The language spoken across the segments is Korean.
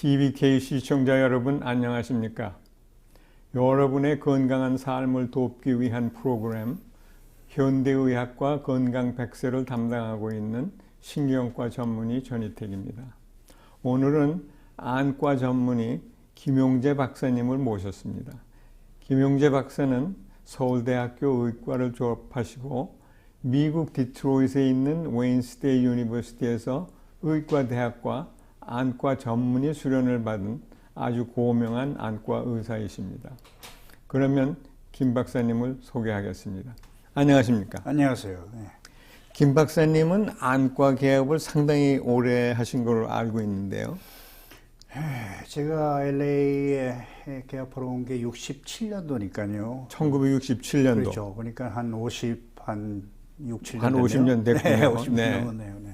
TBK 시청자 여러분 안녕하십니까? 여러분의 건강한 삶을 돕기 위한 프로그램 현대의학과 건강 백세를 담당하고 있는 신경과 전문의 전희택입니다. 오늘은 안과 전문의 김용재 박사님을 모셨습니다. 김용재 박사는 서울대학교 의과를 졸업하시고 미국 디트로이트에 있는 웨인스테이 유니버시티에서 의과대학과 안과 전문의 수련을 받은 아주 고명한 안과 의사이십니다. 그러면 김 박사님을 소개하겠습니다. 안녕하십니까? 안녕하세요. 네. 김 박사님은 안과 개업을 상당히 오래 하신 걸로 알고 있는데요. 제가 LA에 개업하러 온 게 67년도니까요. 1967년도. 그렇죠. 그러니까 한 50, 한 6, 7년 한 50년 됐군요. 네, 50년 네. 넘었네요. 네.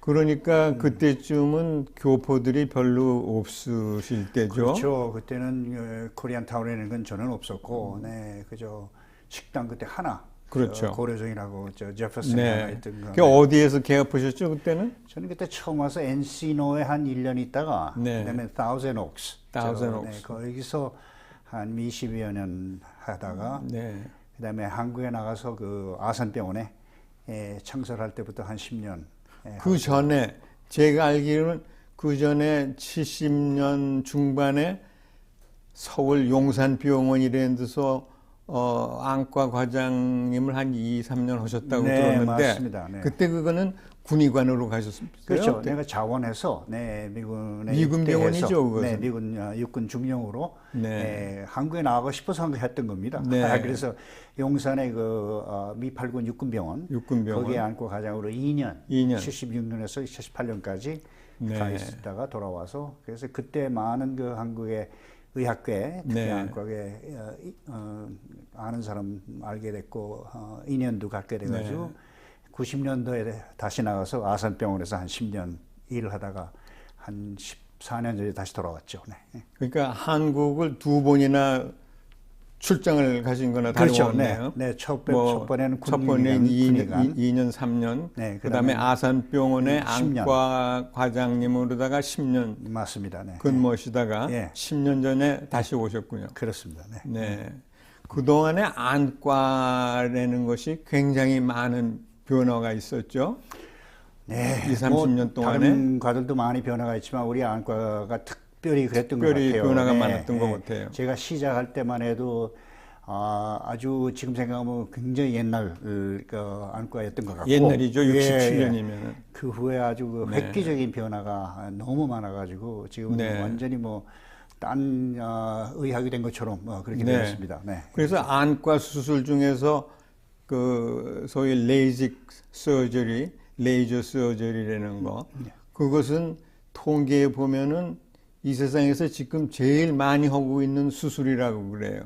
그러니까 그때쯤은 교포들이 별로 없으실 때죠. 그렇죠. 그때는 어, 코리안 타운이라는 건 저는 없었고, 네, 그저 식당 그때 하나. 그렇죠. 저 고려정이라고 저 제퍼슨 네. 있던 거. 그 어디에서 개업하셨죠 그때는? 저는 그때 처음 와서 엔시노에 한 1년 있다가 네. 그다음에 타우젠 옥스. 저, Oaks. 네, 거기서 한 20여 년 하다가 네. 그다음에 한국에 나가서 그 아산병원에 예, 창설할 때부터 한 10년. 예, 그 전에 제가 알기로는 그 전에 70년 중반에 서울 용산병원이라는 데서 어, 안과 과장님을 한 2, 3년 하셨다고 네, 들었는데 맞습니다. 네. 그때 그거는 군의관으로 가셨습니까? 그렇죠. 그때? 내가 자원해서 네 미군에 미군 병원이죠, 그것은. 네 미군 어, 육군 중령으로 네. 예, 한국에 나가고 싶어서 한 거 했던 겁니다. 네. 아, 그래서 용산의 그 어, 미팔군 육군 병원, 육군병원. 거기에 안과 과장으로 2년, 2년. 76년에서 78년까지 네. 가 있다가 돌아와서 그래서 그때 많은 그 한국의 의학계, 특히 네. 안과계 어, 이- 어, 아는 사람 알게 됐고 어, 인연도 갖게 돼가지고 네. 90년도에 다시 나가서 아산병원에서 한 10년 일을 하다가 한 14년 전에 다시 돌아왔죠. 네. 그러니까 한국을 두 번이나 출장을 가신 거나 그렇죠. 다름없네요. 네. 네, 첫, 번- 뭐첫 번에는 첫 번에 군의관, 2년, 2년 3년, 네, 그다음에 그다음에 아산병원의 10년. 안과 과장님으로다가 10년 맞습니다. 네. 근무하시다가 예. 10년 전에 다시 오셨군요. 그렇습니다. 네. 네. 그동안에 안과라는 것이 굉장히 많은 변화가 있었죠. 네, 2, 30년 동안에 다른 과들도 많이 변화가 있지만 우리 안과가 특별히 그랬던 특별히 것 같아요. 변화가 많았던 것 같아요. 제가 시작할 때만 해도 아, 아주 지금 생각하면 굉장히 옛날 그 안과였던 것 같고 옛날이죠. 예, 67년이면. 그 후에 아주 그 네. 획기적인 변화가 너무 많아가지고 지금은 네. 완전히 뭐 딴 어, 의학이 된 것처럼 어, 그렇게 네. 되었습니다. 네. 그래서 안과 수술 중에서 그 소위 레이직 서저리, 레이저 서저리라는 거 그것은 통계에 보면은 이 세상에서 지금 제일 많이 하고 있는 수술이라고 그래요.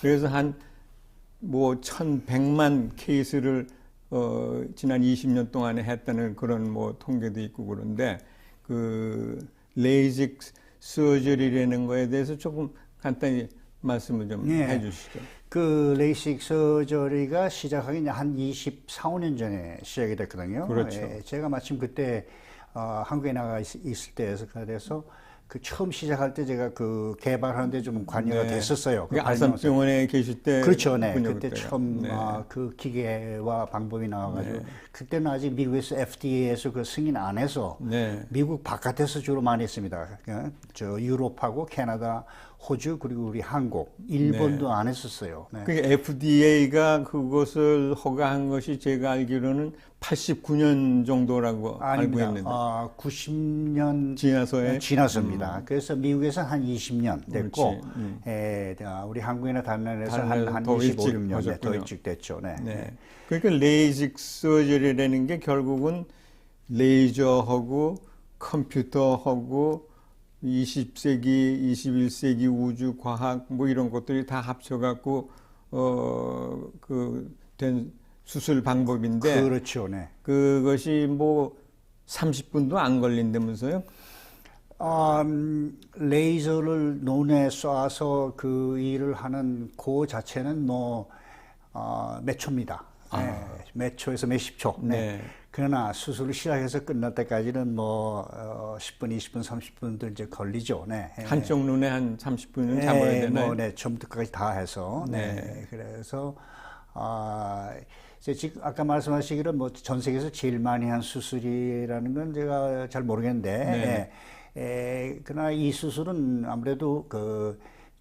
그래서 한뭐 1100만 케이스를 어 지난 20년 동안에 했다는 그런 뭐 통계도 있고 그런데 그 레이직 서저리라는 거에 대해서 조금 간단히 말씀을 좀 예. 해 주시죠. 그 레이식 서저리가 시작하기 한 24, 5년 전에 시작이 됐거든요. 그렇죠. 예, 제가 마침 그때 어, 한국에 나가 있, 을때에서 그래서 그 처음 시작할 때 제가 그 개발하는데 좀 관여가 네. 됐었어요. 그게 아산병원에 계실 때 그렇죠, 네. 그때. 처음 네. 아, 그 기계와 방법이 나와가지고 그때는 아직 미국에서 FDA에서 그 승인 안 해서 네. 미국 바깥에서 주로 많이 했습니다. 그러니까 저 유럽하고 캐나다, 호주 그리고 우리 한국, 일본도 안 했었어요. 네. 그 FDA가 그것을 허가한 것이 제가 알기로는 89년 정도라고 알고 아닙니다. 있는데 아, 90년 지나서에 지났습니다. 그래서 미국에서 한 20년 됐고, 음. 음. 에, 아, 우리 한국이나 다른 한, 한더 25, 일찍 6년 네, 더. 일찍 됐죠. 네. 네. 그러니까 레이직 서저리라는 게 결국은 레이저하고 컴퓨터하고 20세기, 21세기 우주 과학 뭐 이런 것들이 다 합쳐갖고 어그 된 수술 방법인데 그렇죠. 네. 그것이 뭐 30분도 안 걸린다면서요? 아, 음, 레이저를 눈에 쏴서 그 일을 하는 그 자체는 뭐, 어, 몇 초입니다. 네, 몇 초에서 몇십 초. 네. 네. 그러나 수술을 시작해서 끝날 때까지는 뭐 어, 10분, 20분, 30분도 이제 걸리죠. 네. 예. 한쪽 눈에 한 30분은 잡아야 네, 되나요? 뭐, 네, 처음부터까지 다 해서. 네. 네. 그래서 아, 이제 지금 아까 말씀하시기로 뭐 전 세계에서 제일 많이 한 수술이라는 건 제가 잘 모르겠는데, 네. 예, 에, 그러나 이 수술은 아무래도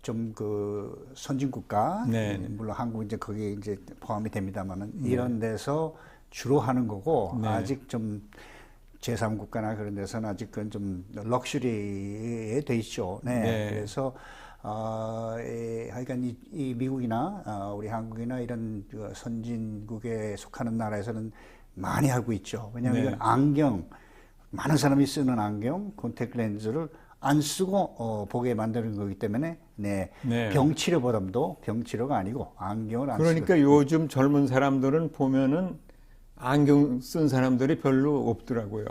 그좀그 선진 국가, 네. 물론 한국 이제 거기에 이제 포함이 됩니다만은 이런 데서 주로 하는 거고 네. 아직 좀 제3국가나 그런 데서는 아직 그건 좀 럭셔리에 돼 있죠. 네. 네. 그래서 어, 에, 하여간 이, 이 미국이나 어, 우리 한국이나 이런 그 선진국에 속하는 나라에서는 많이 하고 있죠. 왜냐하면 네. 이건 안경 많은 사람이 쓰는 안경, 콘택트 렌즈를 안 쓰고 어, 보게 만드는 거기 때문에 네, 네. 병치료보다도 병치료가 아니고 안경을 안 쓰고 그러니까 요즘 젊은 사람들은 보면은 안경 쓴 사람들이 별로 없더라고요.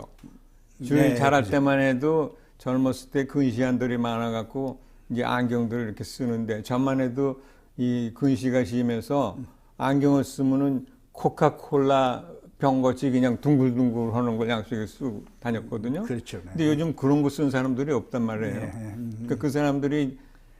주변에 네, 자랄 그죠. 때만 해도 젊었을 때 근시안들이 많아갖고 이제 안경들을 이렇게 쓰는데 전만 해도 이 근시가 심해서 안경을 쓰면은 코카콜라 병같이 그냥 둥글둥글 하는 걸 양쪽에 쓰고 다녔거든요. 그렇죠. 네. 근데 요즘 그런 거 쓴 사람들이 없단 말이에요. 네, 네. 그러니까 그 사람들이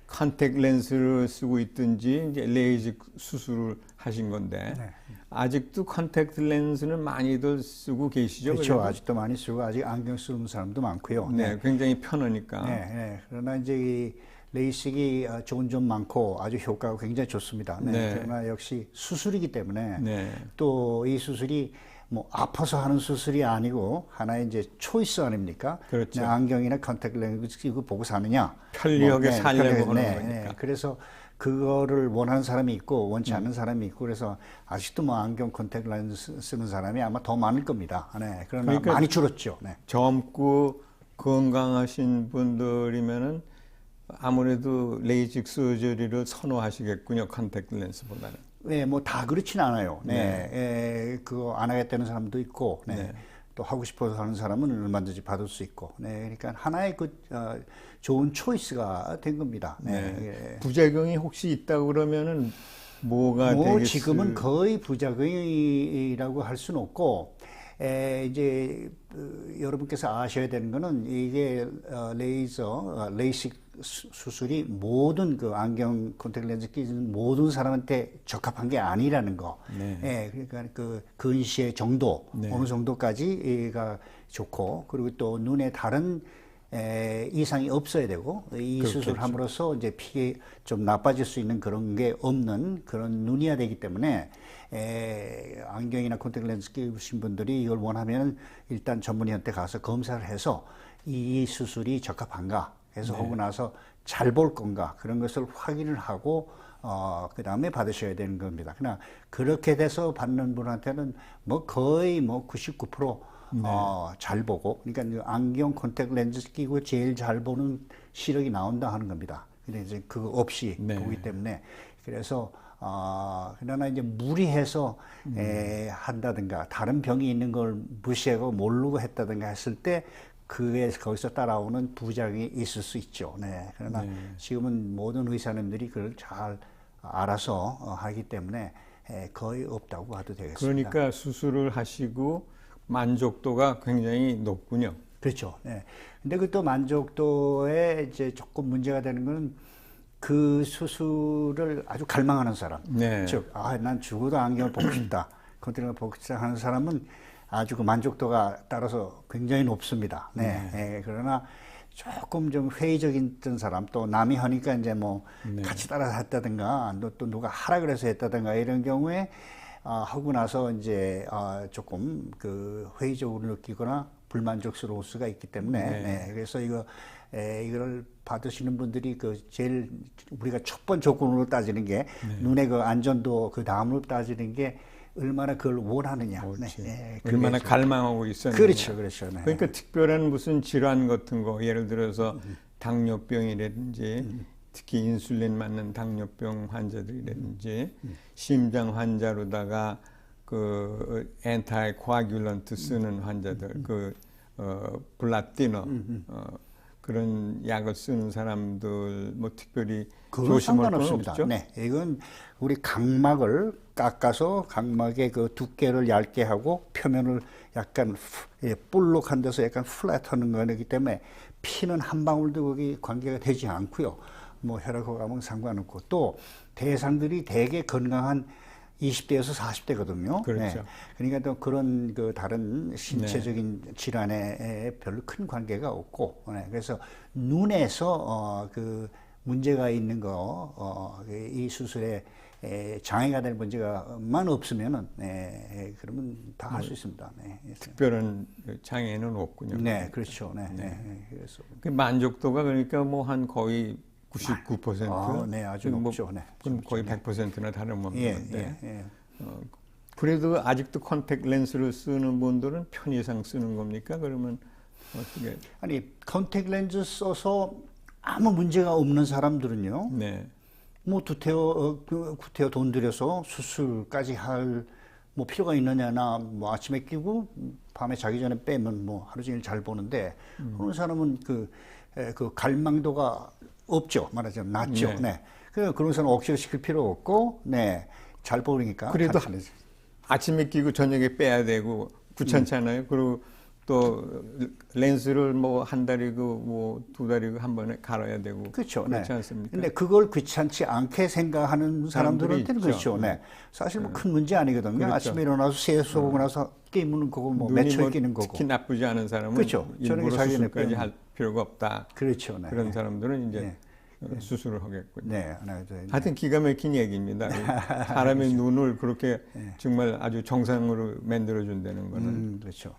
컨택 렌즈를 쓰고 있든지 이제 레이직 수술을 하신 건데 네. 아직도 컨택트 렌즈는 많이들 쓰고 계시죠. 그렇죠. 그래도? 아직도 많이 쓰고 아직 안경 쓰는 사람도 많고요. 네, 굉장히 편하니까. 네, 네. 그러나 이제 이 레이식이 어, 좋은 점 많고 아주 효과가 굉장히 좋습니다. 네. 네. 그러나 역시 수술이기 때문에 네. 또이 수술이 뭐 아파서 하는 수술이 아니고 하나의 이제 초이스 아닙니까? 그렇죠. 네, 안경이나 컨택트 렌즈 이거 보고 사느냐? 편리하게 살려고 편리하게, 하는 네, 거니까. 네. 그래서 그거를 원하는 사람이 있고 원치 음. 않는 사람이 있고 그래서 아직도 뭐 안경 컨택트 렌즈 쓰- 쓰는 사람이 아마 더 많을 겁니다. 네. 그러나 그러니까 많이 줄었죠. 네. 젊고 건강하신 분들이면은 아무래도 레이직 서저리를 선호하시겠군요. 컨택트 렌즈보다는. 네, 뭐 다 그렇진 않아요. 네, 예, 그거 안 하겠다는 사람도 있고, 네. 네. 또 하고 싶어서 하는 사람은 얼마든지 받을 수 있고, 네, 그러니까 하나의 그 어, 좋은 초이스가 된 겁니다. 네, 네. 예. 부작용이 혹시 있다고 그러면은 뭐가 뭐 되겠어요? 지금은 거의 부작용이라고 할 수는 없고, 에, 이제 어, 여러분께서 아셔야 되는 거는 이게 어, 레이저, 어, 레이식 수- 수술이 모든 그 안경 콘택트 렌즈 끼는 모든 사람한테 적합한 게 아니라는 거. 네. 예, 그러니까 그 근시의 정도 네. 어느 정도까지가 좋고 그리고 또 눈에 다른 에, 이상이 없어야 되고 이 그렇겠죠. 수술을 함으로써 이제 피해 좀 나빠질 수 있는 그런 게 없는 그런 눈이야 되기 때문에 에, 안경이나 콘택트 렌즈 끼우신 분들이 이걸 원하면 일단 전문의한테 가서 검사를 해서 이 수술이 적합한가 해서 네. 하고 나서 잘 볼 건가 그런 것을 확인을 하고 어, 그 다음에 받으셔야 되는 겁니다. 그러나 그렇게 돼서 받는 분한테는 뭐 거의 뭐 99% 어, 잘 보고, 그러니까 안경 콘택트 렌즈 끼고 제일 잘 보는 시력이 나온다 하는 겁니다. 근데 이제 그거 없이 네. 보기 때문에 그래서 어, 그러나 이제 무리해서 에, 한다든가 다른 병이 있는 걸 무시하고 모르고 했다든가 했을 때 그에 거기서 따라오는 부작용이 있을 수 있죠. 네. 그러나 네. 지금은 모든 의사님들이 그걸 잘 알아서 어, 하기 때문에 에, 거의 없다고 봐도 되겠습니다. 그러니까 수술을 하시고 만족도가 굉장히 높군요. 그렇죠. 네. 근데 그 또 만족도에 이제 조금 문제가 되는 거는 그 수술을 아주 갈망하는 사람. 네. 즉, 아, 난 죽어도 안경을 벗고 싶다. 컨트롤을 벗고 싶다 하는 사람은 아주 그 만족도가 따라서 굉장히 높습니다. 네. 예, 그러나 조금 좀 회의적인 사람 또 남이 하니까 이제 뭐 네. 같이 따라 했다든가 또, 또 누가 하라 그래서 했다든가 이런 경우에 아, 하고 나서 이제 아, 조금 그 회의적으로 느끼거나 불만족스러울 수가 있기 때문에 네. 네, 그래서 이거 에, 이거를 받으시는 분들이 그 제일 우리가 첫 번 조건으로 따지는 게 네. 눈의 그 안전도 그 다음으로 따지는 게 얼마나 그걸 원하느냐. 네, 얼마나 그게 갈망하고 있었는지. 그렇죠, 그렇죠. 네. 그러니까 특별한 무슨 질환 같은 거 예를 들어서 당뇨병이라든지 특히 인슐린 맞는 당뇨병 환자들이라든지 심장 환자로다가 그 엔타이 코아귤런트 쓰는 환자들 그 어, 블라티너 어, 그런 약을 쓰는 사람들 뭐 특별히 조심할 건. 없죠. 네, 이건 우리 각막을 깎아서 각막의 그 두께를 얇게 하고 표면을 약간 후- 예, 볼록한 데서 약간 플랫하는 거기 때문에 피는 한 방울도 거기 관계가 되지 않고요. 뭐 혈액 호감은 상관없고 또 대상들이 대개 건강한 20대에서 40대거든요. 그렇죠. 그러니까 또 그런 그 다른 신체적인 질환에 별로 큰 관계가 없고, 네. 그래서 눈에서 어, 그 문제가 있는 거, 어, 이 수술에 에, 장애가 될 문제가만 없으면은, 네, 그러면 다 할 수 있습니다. 네. 특별한 장애는 없군요. 네, 그렇죠. 네, 네. 네. 그래서 그 만족도가 그러니까 뭐 한 거의 99%. 아, 네, 아주 뭐 높죠. 네. 그럼 거의 100%나 다름없는 예, 건데. 예, 예. 어, 그래도 아직도 컨택 렌스를 쓰는 분들은 편의상 쓰는 겁니까? 그러면 어떻게? 아니 컨택 렌즈 써서 아무 문제가 없는 사람들은요. 네. 뭐 두태어 어, 그 구태여 돈 들여서 수술까지 할 뭐 필요가 있느냐나 뭐 아침에 끼고 밤에 자기 전에 빼면 뭐 하루 종일 잘 보는데 그런 사람은 그, 에, 그 갈망도가 없죠 말하자면 낮죠 네. 네, 그 그런 사람 억지로 시킬 필요 없고 네 잘 보니까 그래도 잘. 아침에 끼고 저녁에 빼야 되고 귀찮잖아요. 음. 그리고 또 렌스를 뭐 한 달이고 뭐 두 달이고 한 번에 갈아야 되고 그렇죠. 그렇지 네. 않습니까? 근데 그걸 귀찮지 않게 생각하는 사람들한테는 그렇죠. 있죠. 네. 사실 뭐 큰 문제 아니거든요. 그렇죠. 아침에 일어나서 세수하고 나서 끼면 그거 뭐 눈이 매초에 뭐 끼는 거고. 특히 나쁘지 않은 사람은 그렇죠. 저녁에 일부러 자기 전에 수술까지 빼면. 할 필요가 없다. 그렇죠. 네. 그런 사람들은 이제 네. 어, 수술을 하겠군요. 네. 네. 네. 하여튼 기가 막힌 얘기입니다. 사람의 눈을 그렇게 정말 아주 정상으로 만들어 준다는 거는. 음, 그렇죠.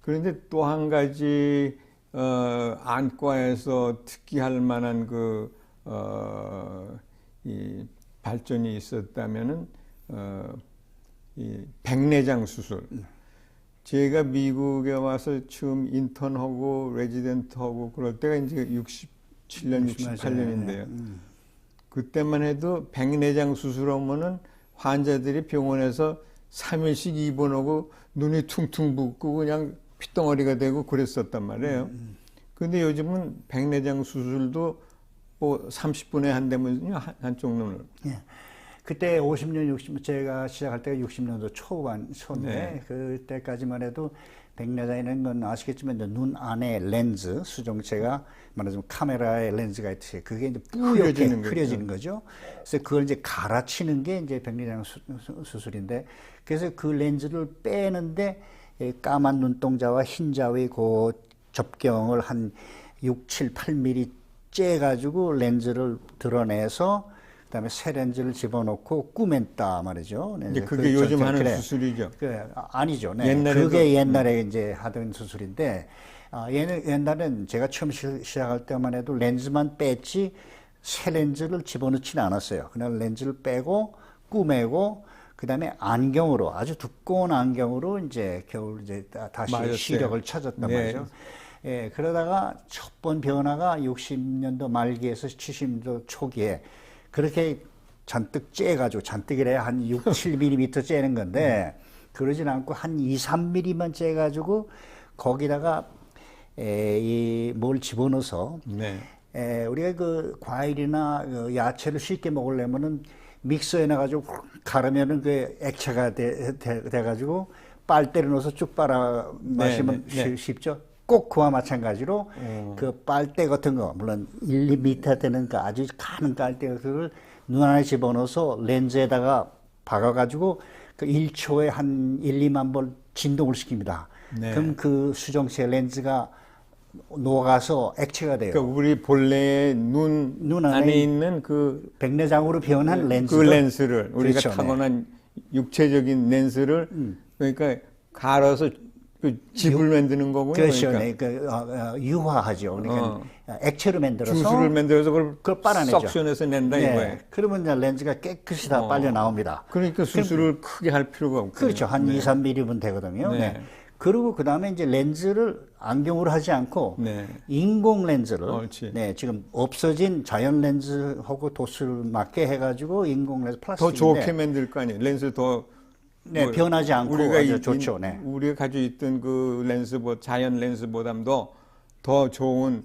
그런데 또 한 가지 어, 안과에서 특기할 만한 그 어, 이 발전이 있었다면은 어, 이 백내장 수술. 제가 미국에 와서 처음 인턴하고 레지던트하고 그럴 때가 이제 67년, 68년인데요. 음. 그때만 해도 백내장 수술하면은 환자들이 병원에서 3일씩 입원하고 눈이 퉁퉁 붓고 그냥 핏덩어리가 되고 그랬었단 말이에요. 근데 요즘은 백내장 수술도 뭐 30분에 한 대면요 한- 한쪽 눈을. 예. 그때 50년, 60, 제가 시작할 때가 60년도 초반, 초인데, 네. 그때까지만 해도 백내장이라는 건 아시겠지만, 눈 안에 렌즈, 수정체가 말하자면 카메라의 렌즈가 있듯이, 그게 이제 뿌옇게 흐려지는 거죠. 그래서 그걸 이제 갈아치는 게 이제 백내장 수, 술인데 그래서 그 렌즈를 빼는데, 이 까만 눈동자와 흰자의 그 접경을 한 6, 7, 8mm 째가지고 렌즈를 드러내서 그다음에 새 렌즈를 집어넣고 꾸몄다 말이죠. 네, 이제 그게 그 요즘 저- 하는 그래. 수술이죠. 그 아, 아니죠. 네. 옛날에도- 그게 옛날에 이제 하던 수술인데 아, 옛, 옛날엔 제가 처음 시, 시작할 때만 해도 렌즈만 뺐지 새 렌즈를 집어넣지는 않았어요. 그냥 렌즈를 빼고 꾸매고 그 다음에 안경으로 아주 두꺼운 안경으로 이제 겨울 이제 다- 다시 맞았어요. 시력을 찾았단 네. 말이죠. 예, 그러다가 첫 번 변화가 60년도 말기에서 70년도 초기에 그렇게 잔뜩 째가지고 잔뜩이래 한 6, 7mm 째는 건데 그러진 않고 한 2, 3mm만 째가지고 거기다가 이뭘 집어넣어서 네. 에, 우리가 그 과일이나 그 야채를 쉽게 먹으려면은 믹서에 넣어가지고 훅 가르면은 그 액체가 돼, 돼, 돼가지고 빨대를 넣어서 쭉 빨아 마시면 네, 네. 쉬- 쉽죠. 꼭 그와 마찬가지로 그 빨대 같은 거 물론 1, 2m 되는 그 아주 가는 빨대 그걸 눈 안에 집어넣어서 렌즈에다가 박아가지고 그 1초에 한 1, 2만 번 진동을 시킵니다. 네. 그럼 그 수정체 렌즈가 녹아서 액체가 돼요. 그러니까 우리 본래의 눈, 눈 안에, 안에 있는 그, 백내장으로 변한 렌즈. 그 렌스를 우리가 그렇죠, 네. 음. 타고난 육체적인 렌스를 그러니까 갈아서 그 집을 만드는 거고요. 그렇죠. 그러니까 네. 그, 어, 어, 유화하죠. 그러니까 어. 액체로 만들어서 주스를 만들어서 그걸, 그걸 빨아내죠. 석션해서 낸다 네. 이거예요. 그러면 이제 렌즈가 깨끗이 다 어. 빨려 나옵니다. 그러니까 수술을 크게 할 필요가 없고. 그렇죠. 한 2, 3mm면 되거든요. 네. 네. 그리고 그 다음에 이제 렌즈를 안경으로 하지 않고 네. 인공 렌즈를 옳지. 네, 지금 없어진 자연 렌즈하고 도수를 맞게 해가지고 인공 렌즈 더 플라스틱인데 좋게 만들 거 아니에요. 렌스 더 네, 뭐 변하지 않고 우리가 아주 이- 좋죠. 이- 네. 우리가 가지고 있던 그 렌스보 자연 렌스보다도 더 좋은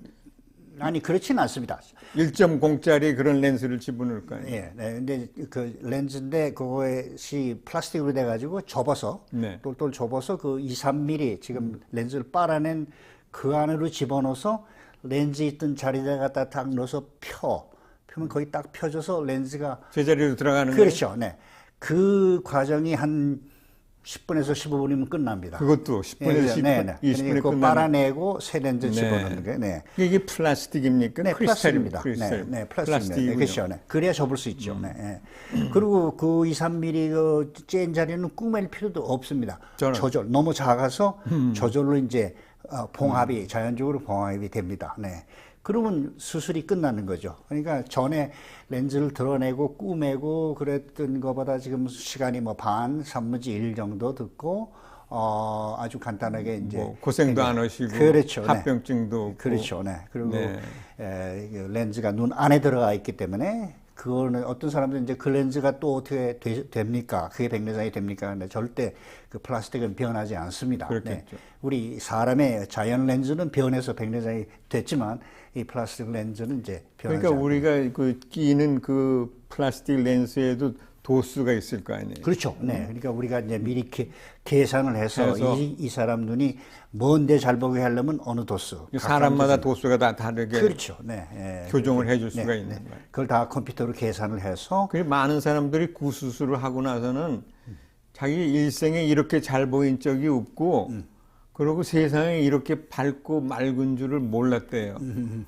아니 그렇지는 않습니다. 1.0짜리 그런 렌즈를 집어넣을 거 아니에요. 예, 네. 근데 그 렌즈인데 그것이 플라스틱으로 돼가지고 접어서 네. 똘똘 접어서 그 2, 3mm 지금 렌즈를 빨아낸 그 안으로 집어넣어서 렌즈 있던 자리에 갖다 딱 넣어서 펴. 펴면 거의 딱 펴져서 렌즈가 제자리로 들어가는 거예요. 그렇죠. 네. 그 과정이 한 10분에서 15분이면 끝납니다. 그것도 10분에서 10분, 네, 네. 20분에 그러니까 끝나는. 빨아내고 새 렌즈 네. 집어넣는 거예요. 네. 이게 플라스틱입니까? 네, 플라스틱입니다. 크리스탈. 네, 네, 플라스틱입니다. 네. 음. 그렇죠. 네. 그래야 접을 수 있죠. 네, 네. 그리고 그 2, 3mm 그짠 자리는 꾸밀 필요도 없습니다. 저는- 음. 저절 너무 작아서 저절로 이제 어, 봉합이 자연적으로 봉합이 됩니다. 네. 그러면 수술이 끝나는 거죠. 그러니까 전에 렌즈를 드러내고 꾸매고 그랬던 것보다 지금 시간이 뭐 반, 3분의 1 정도 듣고 어, 아주 간단하게 이제 뭐 고생도 안 하시고 그렇죠. 네. 합병증도 없고 그렇죠. 네. 그리고 네. 에, 그 렌즈가 눈 안에 들어가 있기 때문에 그거는 어떤 사람들은 이제 그 렌즈가 또 어떻게 되, 됩니까? 그게 백내장이 됩니까? 근데 절대 그 플라스틱은 변하지 않습니다. 네. 그렇겠죠. 우리 사람의 자연 렌즈는 변해서 백내장이 됐지만 이 플라스틱 렌즈는 이제 변하지 그러니까 않고. 우리가 그 끼는 그 플라스틱 렌즈에도 도수가 있을 거 아니에요. 그렇죠. 네. 그러니까 우리가 이제 미리 게, 계산을 해서, 해서 이, 이 사람 눈이 먼데 잘 보게 하려면 어느 도수. 사람마다 도수가 다 다르게 그렇죠. 네. 예. 교정을 해줄 네, 수가 네. 있는 거예요. 그걸 다 컴퓨터로 계산을 해서 그 많은 사람들이 구수술을 하고 나서는 자기 일생에 이렇게 잘 보인 적이 없고 그리고 세상에 이렇게 밝고 맑은 줄을 몰랐대요.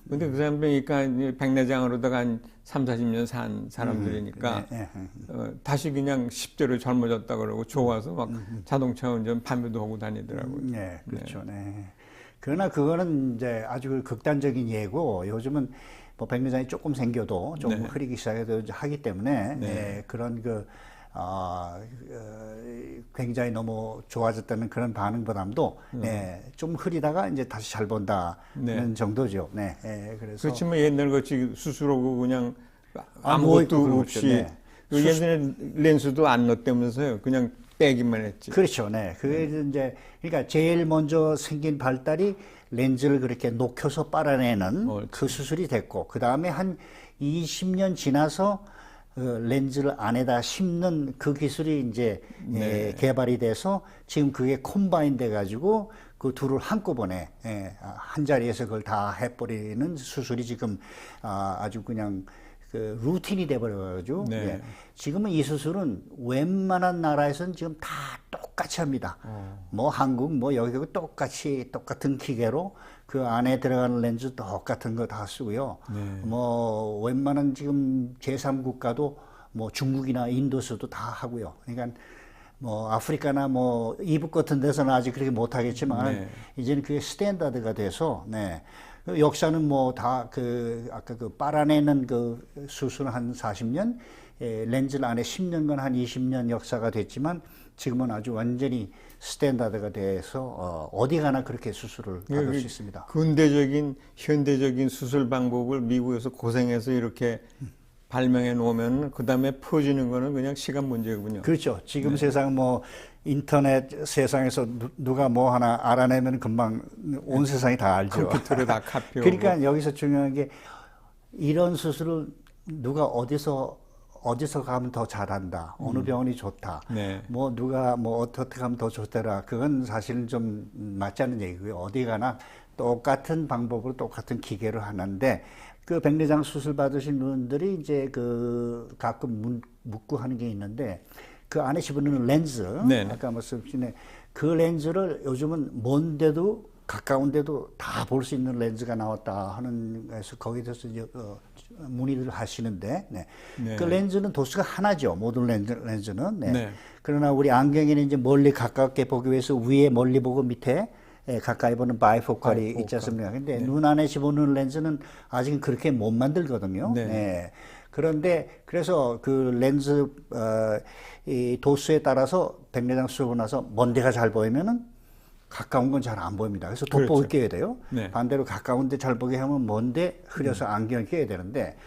근데 그 사람들이 그러니까 백내장으로다가 한 3, 40년 산 사람들이니까 네, 네. 어, 다시 그냥 10대로 젊어졌다 그러고 좋아서 막 자동차 운전 밤에도 하고 다니더라고요. 네, 그렇죠. 네. 그러나 그거는 이제 아주 극단적인 예고 요즘은 뭐 백내장이 조금 생겨도 조금 네. 흐리기 시작해도 하기 때문에 네. 예, 그런 그 아, 어, 굉장히 너무 좋아졌다는 그런 반응보다도 예, 좀 흐리다가 이제 다시 잘 본다는 네. 정도죠. 네, 예, 그래서 그렇지만 옛날 같이 수술하고 그냥 아, 뭐 아무것도 그렇죠. 없이 네. 그 옛날에 렌즈도 안 넣었다면서요. 그냥 빼기만 했지. 그렇죠. 네. 그게 이제 그러니까 제일 먼저 생긴 발달이 렌즈를 그렇게 녹여서 빨아내는 어, 그 수술이 됐고 그 다음에 한 20년 지나서 그 렌즈를 안에다 심는 그 기술이 이제 네. 예, 개발이 돼서 지금 그게 콤바인 돼 가지고 그 둘을 한꺼번에 예, 아, 한 자리에서 그걸 다 해버리는 수술이 지금 아, 아주 그냥 그 루틴이 돼버려가지고 네. 예. 지금은 이 수술은 웬만한 나라에서는 지금 다 똑같이 합니다. 뭐 한국 뭐 여기도 똑같이 똑같은 기계로 그 안에 들어가는 렌즈 똑같은 거 다 쓰고요. 뭐 웬만한 지금 제3국가도 뭐 중국이나 인도서도 다 하고요. 그러니까 뭐 아프리카나 뭐 이북 같은 데서는 아직 그렇게 못 하겠지만 네. 이제는 그게 스탠다드가 돼서 네. 그 역사는 뭐 다 그 아까 그 빨아내는 그 수술은 한 40년, 에, 렌즈를 안에 10년간 한 20년 역사가 됐지만 지금은 아주 완전히 스탠다드가 돼서 어, 어디 가나 그렇게 수술을 받을 그 수 있습니다. 근대적인 현대적인 수술 방법을 미국에서 고생해서 이렇게 발명해 놓으면 그 다음에 퍼지는 거는 그냥 시간 문제군요. 그렇죠. 지금 네. 세상 뭐 인터넷 세상에서 누, 누가 뭐 하나 알아내면 금방 온 세상이 다 알죠. 컴퓨터로 다 카피하고. 그러니까 여기서 중요한 게 이런 수술을 누가 어디서 어디서 가면 더 잘한다. 어느 병원이 좋다. 네. 뭐 누가 뭐 어떻게 하면 더 좋더라. 그건 사실은 좀 맞지 않는 얘기고요. 어디 가나 똑같은 방법으로 똑같은 기계로 하는데 그 백내장 수술 받으신 분들이 이제 그 가끔 문- 묻고 하는 게 있는데 그 안에 집어넣는 렌즈 네네. 아까 말씀드린 그 렌즈를 요즘은 먼데도 가까운데도 다 볼 수 있는 렌즈가 나왔다 하는 거에서 거기에 대해서 이제 어, 문의를 하시는데 네. 네. 그 렌즈는 도수가 하나죠 모든 렌즈, 렌즈는 네. 네. 그러나 우리 안경에는 이제 멀리 가깝게 보기 위해서 위에 멀리 보고 밑에 예, 가까이 보는 바이포컬이 바이포컬. 있지 않습니까? 근데 눈 안에 집어넣는 렌즈는 아직은 그렇게 못 만들거든요. 네. 네. 그런데 그래서 그 렌즈 어, 이 도수에 따라서 백내장 수술하고 나서 먼 데가 잘 보이면은 가까운 건 잘 안 보입니다. 그래서 돋보기 그렇죠. 껴야 돼요. 네. 반대로 가까운데 잘 보게 하면 먼데 흐려서 안경을 껴야 되는데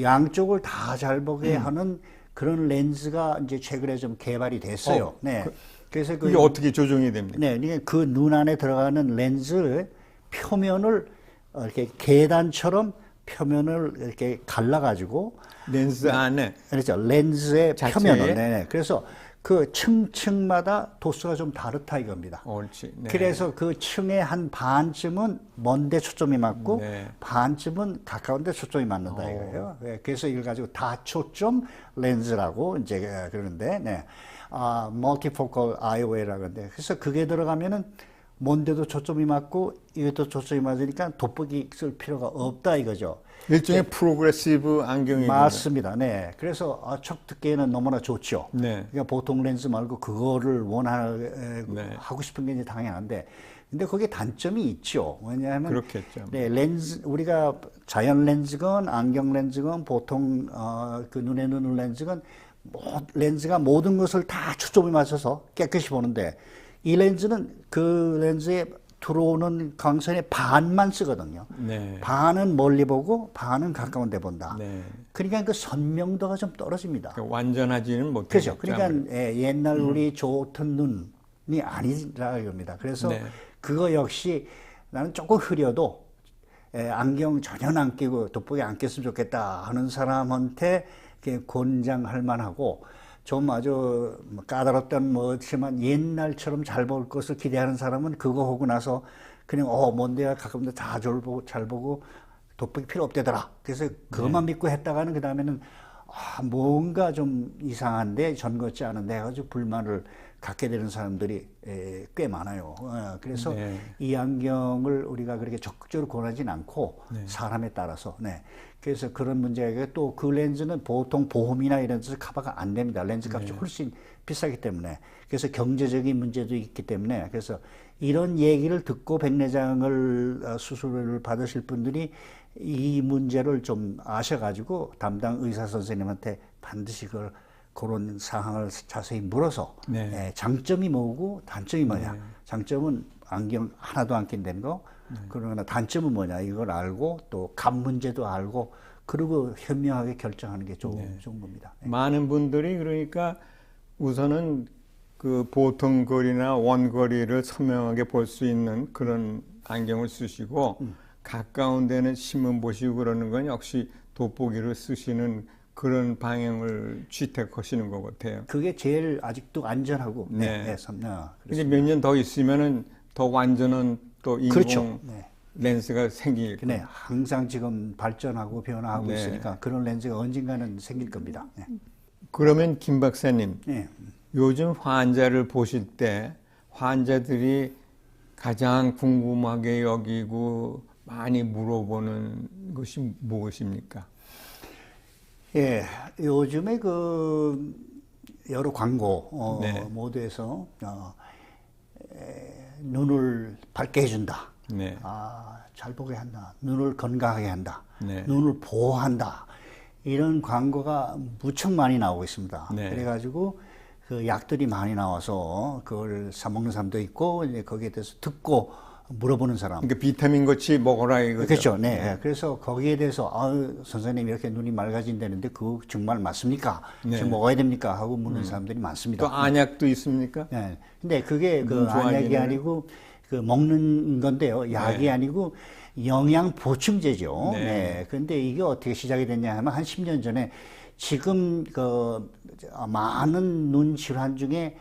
양쪽을 다 잘 보게 음. 하는 그런 렌즈가 이제 최근에 좀 개발이 됐어요. 어, 네. 그 래서 그 이게 어떻게 조정이 됩니까? 네, 이게 그 눈 안에 들어가는 렌즈 표면을 어, 이렇게 계단처럼 표면을 이렇게 갈라가지고 렌즈 안에 그렇죠. 렌즈의 자체에? 표면을. 네 네. 그래서 그 층층마다 도수가 좀 다르다 이겁니다. 옳지. 네. 그래서 그 층의 한 반쯤은 먼데 초점이 맞고 네. 반쯤은 가까운데 초점이 맞는다 이거예요. 네, 그래서 이걸 가지고 다초점 렌즈라고 이제 그러는데, 네. 아, multifocal IOL이라고 하는데, 그래서 그게 들어가면은 먼데도 초점이 맞고 이것도 초점이 맞으니까 돋보기 쓸 필요가 없다 이거죠. 일종의 프로그레시브 안경이군요. 맞습니다. 네. 그래서 아, 척듣기에는 너무나 좋죠. 네. 그러니까 보통 렌즈 말고 그거를 원하 네. 싶은 게 이제 당연한데, 근데 거기에 단점이 있죠. 왜냐하면 그렇겠죠. 네, 렌즈 우리가 자연 렌즈건 안경 렌즈건 보통 어, 그 눈에 넣는 렌즈건 모, 렌즈가 모든 것을 다 초점을 맞춰서 깨끗이 보는데 이 렌즈는 그 렌즈에 들어오는 광선의 반만 쓰거든요. 네. 반은 멀리 보고 반은 가까운 데 본다. 네. 그러니까 그 선명도가 좀 떨어집니다. 그러니까 완전하지는 못하죠. 그렇죠. 그러니까 예, 옛날 우리 좋던 눈이 아니라 이겁니다. 그래서 네. 그거 역시 나는 조금 흐려도 예, 안경 전혀 안 끼고 돋보기 안 꼈으면 좋겠다 하는 사람한테 권장할 만하고 좀 아주 뭐 까다롭던 뭐지만 옛날처럼 잘 볼 것을 기대하는 사람은 그거 하고 나서 그냥 어 뭔데야 가끔도 다잘 보고 잘 보고 돋보기 필요 없대더라. 그래서 그것만 믿고 했다가는 그 다음에는 아, 뭔가 좀 이상한데 전것지 않은데 해가지고 불만을 갖게 되는 사람들이 에, 꽤 많아요. 어, 그래서 네. 이 안경을 우리가 그렇게 적극적으로 권하진 않고 사람에 따라서. 네. 그래서 그런 문제가 또 그 렌즈는 보통 보험이나 이런 데서 커버가 안 됩니다. 렌즈 값이 훨씬 비싸기 때문에. 그래서 경제적인 문제도 있기 때문에. 그래서 이런 얘기를 듣고 백내장을 어, 수술을 받으실 분들이 이 문제를 좀 아셔가지고 담당 의사 선생님한테 반드시 그걸 그런 상황을 자세히 물어서 네. 예, 장점이 뭐고 단점이 뭐냐. 장점은 안경 하나도 안 낀다는 거. 그러나 단점은 뭐냐 이걸 알고 또감 문제도 알고 그리고 현명하게 결정하는 게 좋은, 좋은 겁니다. 많은 분들이 그러니까 우선은 그 보통 거리나 원거리를 선명하게 볼 수 있는 그런 안경을 쓰시고 음. 가까운 데는 신문 보시고 그러는 건 역시 돋보기를 쓰시는 그런 방향을 취택하시는 것 같아요. 그게 제일 아직도 안전하고 네. 네, 네, 선- 어, 이제 몇년 더 있으면은 더 완전한 또 인공 그렇죠. 네. 렌스가 생길 네, 항상 지금 발전하고 변화하고 네. 있으니까 그런 렌즈가 언젠가는 생길 겁니다. 네. 그러면 김 박사님 네. 요즘 환자를 보실 때 환자들이 가장 궁금하게 여기고 많이 물어보는 것이 무엇입니까? 예, 요즘에 그 여러 광고 어, 네. 모두에서 어, 에, 눈을 밝게 해준다. 네. 아, 잘 보게 한다. 눈을 건강하게 한다. 네. 눈을 보호한다. 이런 광고가 무척 많이 나오고 있습니다. 네. 그래가지고 그 약들이 많이 나와서 그걸 사 먹는 사람도 있고 이제 거기에 대해서 듣고 물어보는 사람. 그러니까 비타민 같이 먹어라 이거죠. 그렇죠. 네. 예. 그래서 거기에 대해서 아 선생님 이렇게 눈이 맑아진다는데 그거 정말 맞습니까? 네. 지금 먹어야 됩니까? 하고 묻는 사람들이 많습니다. 또 안약도 있습니까? 네. 근데 그게 그? 안약이 아니고 그 먹는 건데요. 약이 네. 아니고 영양 보충제죠. 네. 네. 근데 이게 어떻게 시작이 됐냐 하면 한 10년 전에 지금 그 많은 눈 질환 중에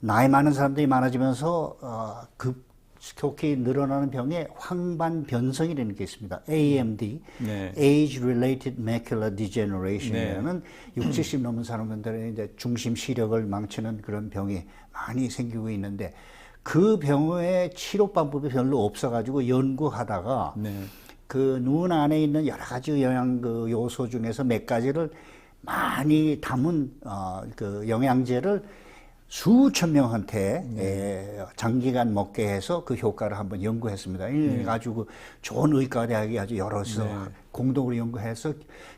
나이 많은 사람들이 많아지면서 어, 급 속히 늘어나는 병에 황반 변성이라는 게 있습니다. AMD, 네. Age-related macular degeneration이라는 60, 70 넘은 사람들의 이제 중심 시력을 망치는 그런 병이 많이 생기고 있는데 그 병의 치료 방법이 별로 없어가지고 연구하다가 네. 그눈 안에 있는 여러 가지 영양 그 요소 중에서 몇 가지를 많이 담은 어, 그 영양제를 수천 명한테 에, 장기간 먹게 해서 그 효과를 한번 연구했습니다. 이 가지고 좋은 의과 대학이 아주 여럿이서 공동으로 연구해서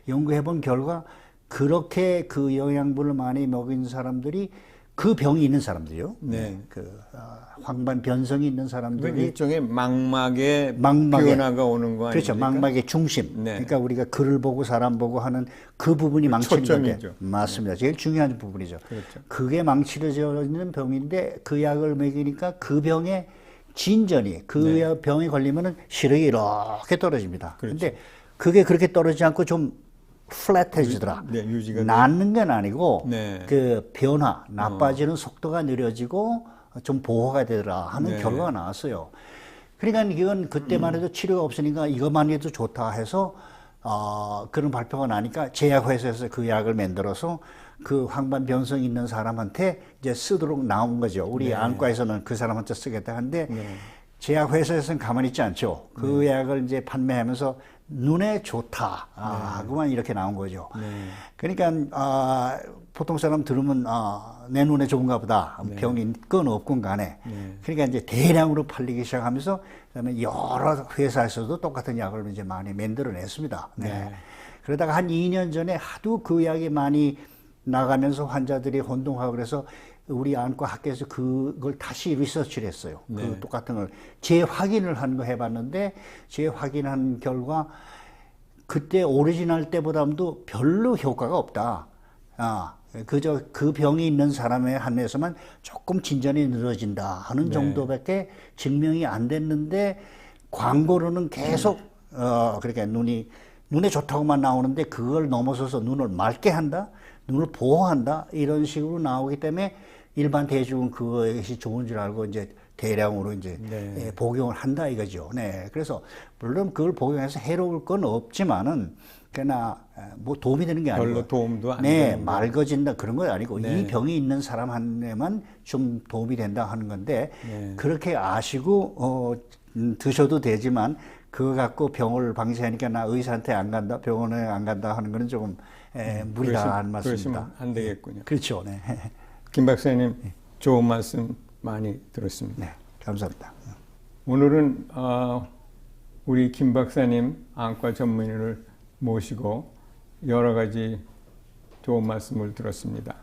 연구해 본 결과 그렇게 그 영양분을 많이 먹인 사람들이 그 병이 있는 사람들이요. 네. 그 어, 황반 변성이 있는 그 사람들이 일종의 망막에 망막에 변화가 오는 거 그렇죠. 아닙니까? 망막의 중심. 네. 그러니까 우리가 글을 보고 사람 보고 하는 그 부분이 망치는 건데 초점이죠. 맞습니다. 제일 중요한 부분이죠. 그렇죠. 그게 망치려져 있는 병인데 그 약을 먹이니까 그 병에 진전이 그 네. 병이 걸리면은 시력이 이렇게 떨어집니다. 그렇죠. 그런데 그게 그렇게 떨어지지 않고 좀 플랫해지더라. 네, 유지가 낫는 건 아니고 네. 그 변화, 나빠지는 속도가 느려지고 좀 보호가 되더라 하는 네. 결과가 나왔어요. 그러니까 이건 그때만 해도 치료가 없으니까 이것만 해도 좋다 해서 어, 그런 발표가 나니까 제약회사에서 그 약을 만들어서 그 황반 변성 있는 사람한테 이제 쓰도록 나온 거죠. 우리 안과에서는 그 사람한테 쓰겠다 하는데 네. 제약회사에서는 가만히 있지 않죠. 그 약을 이제 판매하면서 눈에 좋다. 아, 그만 이렇게 나온 거죠. 네. 그러니까 아, 보통 사람 들으면 아, 내 눈에 좋은가 보다. 병이 있건 없건 간에. 네. 그러니까 이제 대량으로 팔리기 시작하면서 그다음에 여러 회사에서도 똑같은 약을 이제 많이 만들어냈습니다. 네. 네. 그러다가 한 2년 전에 하도 그 약이 많이 나가면서 환자들이 혼동하고 그래서 우리 안과 학계에서 그걸 다시 리서치를 했어요. 네. 그 똑같은 걸 재확인을 한 거 해봤는데 재확인한 결과 그때 오리지널 때보다도 별로 효과가 없다. 아, 그저 그 병이 있는 사람에 한해서만 조금 진전이 늘어진다 하는 네. 정도밖에 증명이 안 됐는데 광고로는 계속 어 그렇게 눈이 눈에 좋다고만 나오는데 그걸 넘어서서 눈을 맑게 한다, 눈을 보호한다 이런 식으로 나오기 때문에 일반 대중은 그것이 좋은 줄 알고 이제 대량으로 이제 네. 예, 복용을 한다 이거죠. 네. 그래서 물론 그걸 복용해서 해로울 건 없지만은 그러나 에, 뭐 도움이 되는 게 아니고 별로 도움도 안 네. 맑아진다 그런 건 아니고 네. 이 병이 있는 사람 한에만 좀 도움이 된다 하는 건데 네. 그렇게 아시고 어, 음, 드셔도 되지만 그거 갖고 병을 방치하니까 나 의사한테 안 간다 병원에 안 간다 하는 거는 조금 에, 무리가 안 음, 그러시- 맞습니다. 안 되겠군요. 그렇죠. 네. 김 박사님 좋은 말씀 많이 들었습니다. 네. 감사합니다. 오늘은 어, 우리 김 박사님 안과 전문의를 모시고 여러 가지 좋은 말씀을 들었습니다.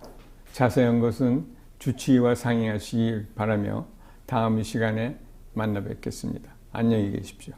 자세한 것은 주치의와 상의하시기 바라며 다음 시간에 만나 뵙겠습니다. 안녕히 계십시오.